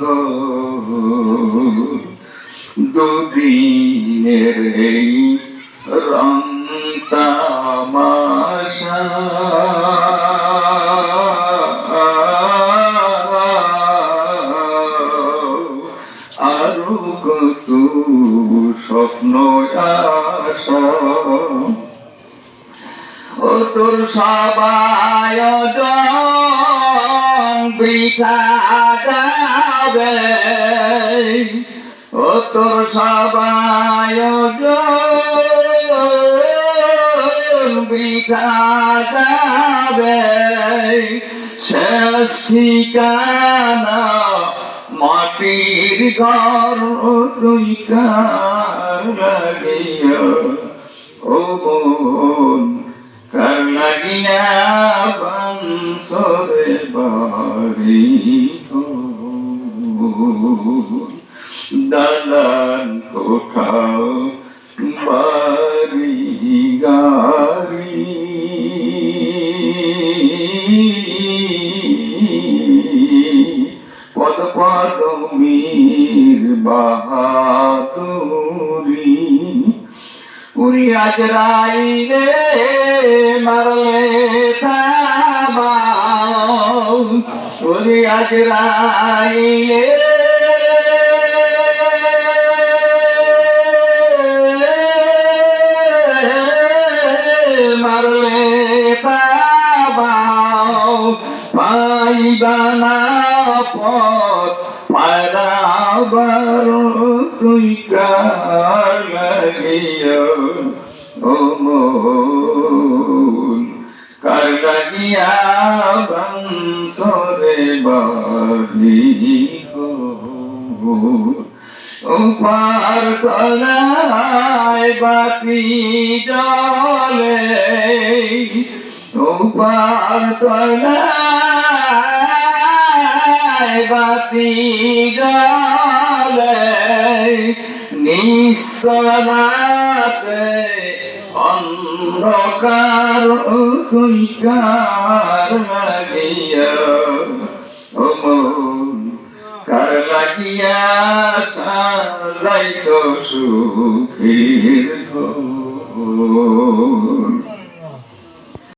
গো। দুদিনের এই রং তামাশা। আরও কত স্বপ্ন আশা। ও তোর সবাই বৃথা যাবে। ও তোর সবাই বৃথা যাবে। মাটির ঘর তুই কার ও বোন বাড়ি ও দালান কোঠাও বাড়ি গাড়ি পদ পদমীর বাহাদুরি। উড়ি আজ রাইলে মারলে উড়ি আজ রাইলে মারলে থামাও। পাইবানা পথ পায়রা পারাবার তুই কার লাগিয়া ও মন কার লাগিয়া বংশরে বাড়ি উপার বাতি জলে উপার তলায় বাতি জলে বিশ্বনাথে অন্ধকার কুইকার লাগিয়া কার লাগিয়া সাজাইছ সুখীর